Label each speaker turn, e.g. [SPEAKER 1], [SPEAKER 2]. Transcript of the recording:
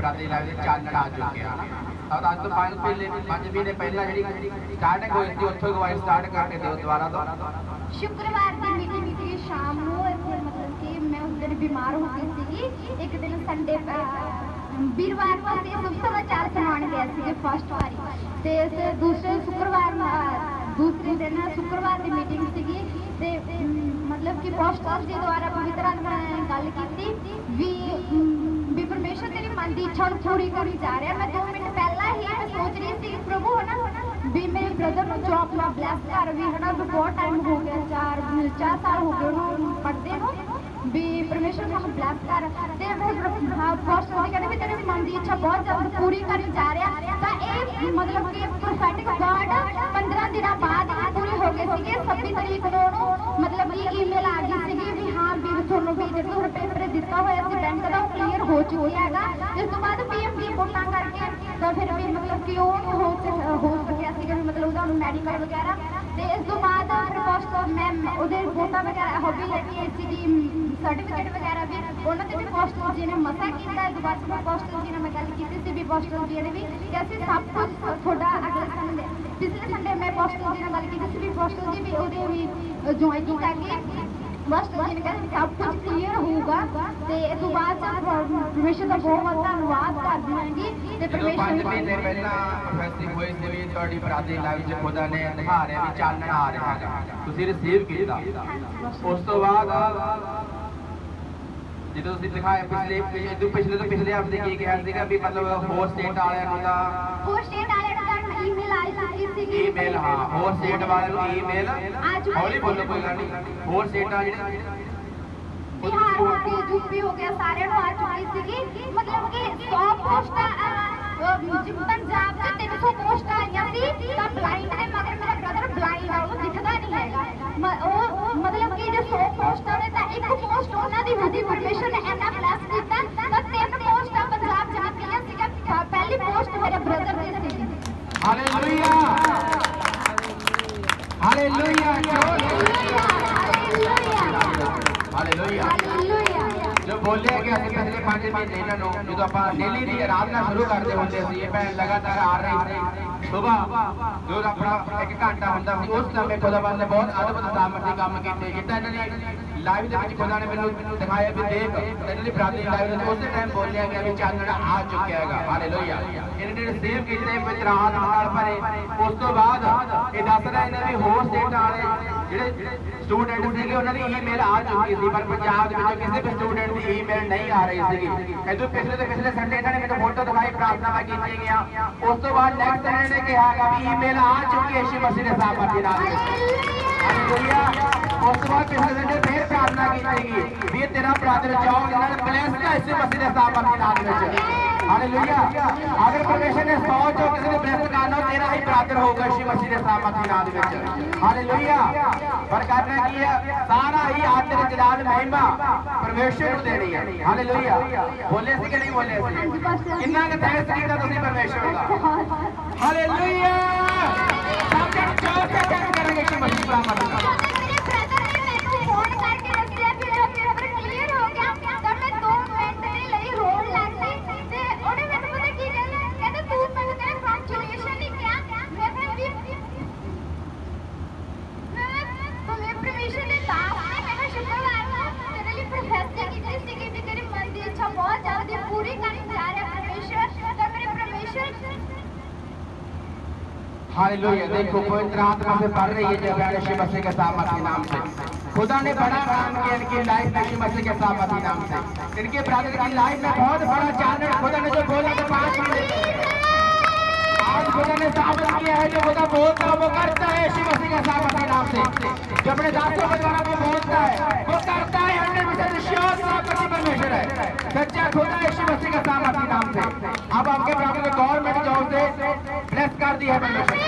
[SPEAKER 1] ਬਰਾਦਰੀ ਲਾਈਵ ਚਾਨਣ ਆ ਚੁੱਕਿਆ। ਤਾਂ ਅੱਜ ਤੋਂ ਪੰਜ ਮਹੀਨੇ ਪੰਜ ਮਹੀਨੇ ਪਹਿਲਾਂ ਜਿਹੜੀ ਸਟਾਰਟਿੰਗ ਹੋਈ ਸੀ, ਉੱਥੋਂ ਗਵਾਈ ਸਟਾਰਟ ਕਰਕੇ ਦਿਓ ਦੁਬਾਰਾ ਤੋਂ।
[SPEAKER 2] ਸ਼ੁੱਕਰਵਾਰ ਦੀ ਮੀਟਿੰਗ ਸੀ ਸ਼ਾਮ ਨੂੰ ਇੱਥੇ ਮਤਲਬ ਕਿ ਮੈਂ ਉਸ ਦਿਨ ਬਿਮਾਰ ਹੋ ਗਈ ਸੀਗੀ। ਇੱਕ ਦਿਨ ਸੰਡੇ ਵੀਰਵਾਰ ਨੂੰ ਅਸੀਂ ਸੁਭ ਸੁਣਾਉਣ ਗਏ ਸੀਗੇ ਫਸਟ ਵਾਰੀ। ਤੇ ਇਸ ਦੂਸਰੇ ਸ਼ੁੱਕਰਵਾਰ ਦੂਸਰੇ ਦਿਨ ਸ਼ੁੱਕਰਵਾਰ ਦੀ ਮੀਟਿੰਗ ਸੀਗੀ। ਤੇ ਮਤਲਬ ਕਿ ਪੋਸਟਰ ਜੀ ਦੁਆਰਾ ਪਵਿੱਤਰ ਆਤਮਾ ਗੱਲ ਕੀਤੀ। ਪਰਮੇਸ਼ਰ ਦੀ ਇੱਛਾ ਨੂੰ ਪੂਰੀ ਕਰੀ ਜਾ ਰਿਹਾ। ਮੈਂ 2 ਮਿੰਟ ਪਹਿਲਾਂ ਹੀ ਮੈਂ ਸੋਚ ਰਹੀ ਸੀ ਪ੍ਰਭੂ ਹਨਾ, ਵੀ ਮੇਰੇ ਬ੍ਰਦਰ ਨੂੰ ਜੌਬ ਨਾਲ ਬਲੈਸ ਕਰ ਵੀ ਹਨਾ, ਵੀ ਬਹੁਤ ਟਾਈਮ ਹੋ ਗਿਆ, ਚਾਰ ਚਾਰ ਸਾਲ ਹੋ ਗਏ ਉਹਨੂੰ ਪੜ੍ਹਦੇ ਨੂੰ, ਵੀ ਪਰਮੇਸ਼ਰ ਨੂੰ ਬਲੈਸ ਕਰ। ਤੇ ਫਿਰ ਫਸਟ ਵਾਰ ਕਹਿੰਦੇ ਵੀ ਤੇਰੇ ਮਨ ਦੀ ਇੱਛਾ ਬਹੁਤ ਜਲਦ ਪੂਰੀ ਕਰੀ ਜਾ ਰਿਹਾ। ਤਾਂ ਇਹ ਮਤਲਬ ਕਿ ਪ੍ਰੋਫੈਟਿਕ ਵਰਡ 15 ਦਿਨਾਂ ਬਾਅਦ ਹੀ ਪੂਰੀ ਹੋ ਗਏ ਸੀਗੇ 26 ਤਰੀਕ ਨੂੰ ਮਤਲਬ ਕਿ ਈਮੇਲ ਆ ਗਈ ਸੀਗੀ ਵੀ ਹਾਂ ਵੀ ਤੁਹਾਨੂੰ ਵੀ ਜਿਹੜਾ ਹੁਣ ਦਿੱਤਾ ਹੋਇਆ ਸੀ ਬੈਂਕ ਦਾ ਉਹ ਕਲੀਅਰ ਹੋ ਚੁੱਕਿਆ ਹੈਗਾ। ਇਸ ਤੋਂ ਬਾਅਦ ਪੀਐਮ ਦੀ ਰਿਪੋਰਟਾਂ ਕਰਕੇ ਤਾਂ ਫਿਰ ਵੀ ਮਤਲਬ ਕਿ ਉਹ ਹੋ ਹੋ ਸਕਿਆ ਸੀਗਾ ਵੀ ਮਤਲਬ ਉਹਦਾ ਮੈਡੀਕਲ ਵਗੈਰਾ। ਤੇ ਇਸ ਤੋਂ ਬਾਅਦ ਫਿਰ ਮੈਂ ਉਹਦੇ ਰਿਪੋਰਟਾਂ ਵਗੈਰਾ ਹੋ ਵੀ ਲੈ ਕੇ ਸੀਗੀ ਸਰਟੀਫਿਕੇਟ ਵਗੈਰਾ ਵੀ। ਉਹਨਾਂ ਤੇ ਵੀ ਪੋਸਟਲ ਜੀ ਨੇ ਮਸਾ ਕੀਤਾ। ਹੈ ਦੁਬਾਰਾ ਪੋਸਟਲ ਜੀ ਨਾਲ ਮੈਂ ਗੱਲ ਕੀਤੀ ਸੀ ਵੀ ਪੋਸਟਲ ਜੀ ਨੇ ਵੀ ਕਿ ਅਸੀਂ ਸਭ ਕੁਝ ਤੁਹਾਡਾ ਅਗਲੇ ਸੰਡੇ ਪਿਛਲੇ ਸੰਡੇ ਮੈਂ ਪੋਸਟਲ ਜੀ ਨਾਲ ਗੱਲ ਕੀਤੀ ਸੀ ਵੀ ਪੋਸਟਲ ਜੀ ਵੀ ਉਹਦੇ ਵੀ ਜੁਆਇਨਿੰਗ ਕਰਕੇ ਬਸ ਜੀ ਨੇ ਕਹਿੰਦੇ ਸਭ ਕੁਝ ਕਲੀਅਰ ਹੋਊਗਾ ਤੇ ਇਸ ਤੋਂ ਬਾਅਦ ਪਰਮੇਸ਼ਰ ਦਾ ਬਹੁਤ ਬਹੁਤ ਧੰਨਵਾਦ ਕਰਦੀ ਹਾਂਗੀ ਤੇ
[SPEAKER 1] ਜਦੋਂ ਪੰਜ ਮਹੀਨੇ
[SPEAKER 2] ਪਰਮੇਸ਼ਰ
[SPEAKER 1] ਪਹਿਲਾਂ ਪ੍ਰੋਫੈਸਿੰਗ ਹੋਈ ਸੀ ਵੀ ਤੁਹਾਡੀ ਬਰਾਦਰੀ ਲਾਈਵ 'ਚ ਖੁਦਾ ਨੇ ਦਿਖਾ ਰਿਹਾ ਵੀ ਚਾਨਣ ਆ ਰਿਹਾ ਹੈਗਾ। ਤੁਸੀਂ ਰਿਸੀਵ ਕੀਤਾ। ਉਸ ਤੋਂ ਬਾਅਦ ਜਦੋਂ ਤੁਸੀਂ ਦਿਖਾਇਆ ਪਿਛਲੇ ਜਦੋਂ ਪਿਛਲੇ ਤੋਂ ਪਿਛਲੇ ਹਫ਼ਤੇ ਕੀ ਕਿਹਾ ਸੀਗਾ ਵੀ ਮਤਲਬ ਹੋਰ ਸਟੇਟ ਵਾਲਿਆਂ ਨੂੰ ਤਾਂ
[SPEAKER 2] ਹੋਰ ਸਟੇਟ ਵਾਲਿਆਂ ਨੂੰ ਤਾਂ ਈਮੇਲ ਆਈ ਸੀਗੀ
[SPEAKER 1] ਈਮੇਲ ਹਾਂ ਹੋਰ ਸਟੇਟ ਵਾਲਿਆਂ ਨੂੰ ਈਮੇਲ ਹੌਲੀ ਬੋਲੋ ਕੋਈ ਗੱਲ ਨਹੀਂ। ਹੋਰ ਸਟੇਟਾਂ ਜਿਹੜੇ?
[SPEAKER 2] ਬਿਹਾਰ ਹੋ ਗਿਆ ਯੂਪੀ ਹੋ ਗਿਆ ਸਾਰਿਆਂ ਨੂੰ ਆ ਚੁੱਕੀ ਸੀਗੀ। ਮਤਲਬ ਕਿ 100 ਪੋਸਟਾਂ ਪੰਜਾਬ ਦੇ 300 ਪੋਸਟਾਂ ਆਈਆਂ ਸੀ। ਤਾਂ ਬਲਾਈਂਡ ਦੇ ਮਗਰ ਮੇਰਾ ਬ੍ਰਦਰ ਬਲਾਈਂਡ ਆ ਉਹ ਦਿਖਦਾ ਨਹੀਂ ਹੈਗਾ। ਉਹ ਮਤਲਬ ਕਿ ਜੇ 100 ਪੋਸਟਾਂ ਨੇ ਤਾਂ ਇੱਕ ਪੋਸਟ ਉਹਨਾਂ ਦੀ ਹੁੰਦੀ ਪਰਮੇਸ਼ਰ ਨੇ ਇੰਨਾ ਬਲੈਸ ਕੀਤਾ ਤਾਂ ਤਿੰਨ ਪੋਸਟਾਂ ਪੰਜਾਬ ਜਾ ਗਈਆਂ ਸੀਗਾ ਪ- ਪਹਿਲੀ ਪੋਸਟ ਮੇਰੇ ਬ੍ਰਦਰ ਦੀ ਸੀਗੀ
[SPEAKER 1] ਹਾਲੇਲੂਇਆ ਹਾਲੇਲੂਇਆ ਹਾਲੇਲੂਇਆ
[SPEAKER 2] ਹਾਲੇਲੂਇਆ
[SPEAKER 1] ਜੋ ਬੋਲਿਆ ਕਿ ਅਸੀਂ ਪਿਛਲੇ 5 ਮਹੀਨੇ ਇਹਨਾਂ ਨੂੰ, ਜਦੋਂ ਆਪਾਂ ਡੇਲੀ ਦੀ ਆਰਾਧਨਾ ਸ਼ੁਰੂ ਕਰਦੇ ਹੁੰਦੇ ਸੀ, ਇਹ ਭੈਣ ਲਗਾਤਾਰ ਆ ਰਹੀ ਸੀ। ਸਵੇਰ ਜਦੋਂ ਆਪਣਾ ਇੱਕ ਘੰਟਾ ਹੁੰਦਾ ਸੀ, ਉਸ ਸਮੇਂ ਖੁਦਾਵੰਦ ਨੇ ਬਹੁਤ ਅਦਭੁਤ ਸਾਮਰਥੀ ਕੰਮ ਕੀਤੇ। ਜਿੱਦਾਂ ਇਹਨਾਂ ਨੇ ਲਾਈਵ ਦੇ ਵਿੱਚ ਖੁਦਾ ਨੇ ਮੈਨੂੰ ਦਿਖਾਇਆ ਵੀ ਦੇਖ ਇਹਨਾਂ ਦੀ ਬਰਾਦਰੀ ਲਾਈਵ ਦੇ ਉਸੇ ਟਾਈਮ ਬੋਲਿਆ ਗਿਆ ਵੀ ਚਾਨਣ ਆ ਚੁੱਕਿਆ ਹੈਗਾ। ਹਾਲੇਲੂਇਆ ਇਹਨਾਂ ਨੇ ਰਿਸੀਵ ਕੀਤੇ ਪਵਿੱਤਰ ਨਾਲ ਭਰੇ। ਉਸ ਤੋਂ ਬਾਅਦ ਇਹ ਦੱਸਦਾ ਇਹਨਾਂ ਵੀ ਹੋਰ ਸਟੇਟਾਂ ਵਾਲੇ ਜਿਹੜੇ ਸਟੂਡੈਂਟ ਸੀਗੇ, ਉਹਨਾਂ ਦੀ ਈਮੇਲ ਆ ਚੁੱਕੀ ਸੀ, ਪਰ ਪੰਜਾਬ ਦੇ ਵਿੱਚੋਂ ਕਿਸੇ ਵੀ ਸਟੂਡੈਂਟ ਦੀ ਈਮੇਲ ਨਹੀਂ ਆ ਰਹੀ ਸੀਗੀ ਇਦੋਂ ਪਿਛਲੇ ਤੋਂ ਪਿਛਲੇ ਸੰਡੇ ਇਹਨਾਂ ਨੇ ਮੈਨੂੰ ਫੋਟੋ ਦਿਖਾਈ, ਪ੍ਰਾਰਥਨਾਵਾਂ ਕੀਤੀਆਂ ਗਈਆਂ। ਉਸ ਤੋਂ ਬਾਅਦ ਨੈਕਸਟ ਇਹਨਾਂ ਨੇ ਕਿਹਾਗਾ ਵੀ ਈਮੇਲ ਆ ਚੁੱਕੀ ਹੈ ਯਿਸੂ ਮਸੀਹ ਦੇ ਸਾਹਮਣੇ ਨਾਲ। ਹਾਲੇਲੂਇਆ ਉਸ ਤੋਂ ਬਾਅਦ ਪਿਛਲੇ ਸੰਡੇ ਫੇਰ ਪ੍ਰਾਰਥਨਾ ਕੀਤੀ ਗਈ ਵੀ ਤੇਰਾ ਬ੍ਰਦਰ ਜੌਨ ਨਾਲ ਬਲੈਸ ਦਾ ਯਿਸੂ ਮਸੀਹ ਦੇ ਸਾਹਮਣੇ ਨਾਲ ਵਿੱਚ। ਹਾਲੇਲੂਇਆ ਅਗਰ ਪਰਮੇਸ਼ਰ ਨੇ 100 ਚੋਂ ਕਿਸੇ ਨੇ ਬਲੈਸ ਤੇਰਾ ਹੀ ਹੋਊਗਾ ਯਿਸੂ ਮਸੀਹ ਦੇ ਸਾਹਮਣੇ ਨਾਲ ਵਿੱਚ। ਹਾਲੇਲੂਇਆ। ਪਰ ਕਰਨਾ ਕੀ ਹੈ ਸਾਰਾ ਹੀ ਆਦਰ ਜਲਾਲ ਮਹਿਮਾ ਪਰਮੇਸ਼ਰ ਨੂੰ ਦੇਣੀ ਹੈ ਹਾਲੇਲੂਇਆ। ਬੋਲੇ ਸੀ ਕਿ ਨਹੀਂ ਬੋਲੇ ਸੀ? ਕਿੰਨਾ ਕੁ ਥੈਂਕਸ ਕੀਤਾ ਤੁਸੀਂ ਪਰਮੇਸ਼ਰ ਦਾ ਹਾਲੇਲੂਇਆ। ਸਭ ਜਣ ਚੋਰ ਤੇ हालेलुया। देखो, पवित्र आत्मा से बढ़ रही है जब यीशु मसीह के सामर्थ्य नाम से। खुदा ने बड़ा काम किया, इनकी लाइफ में यीशु मसीह के सामर्थ्य नाम से। इनके ब्रदर की लाइफ में बहुत बड़ा चानन खुदा ने जो बोला था पाँच आज खुदा ने साबित किया है, जो खुदा बोलता है करता है यीशु मसीह के सामर्थ्य नाम से। जो अपने दासों के द्वारा वो बोलता है, वो करता है हंड्रेड परसेंट सामर्थ्य परमेश्वर है। सच्चा खुदा यीशु मसीह के सामर्थ्य नाम से। अब आपके ब्रदर गवर्नमेंट जॉब से ब्लेस कर दी परमेश्वर।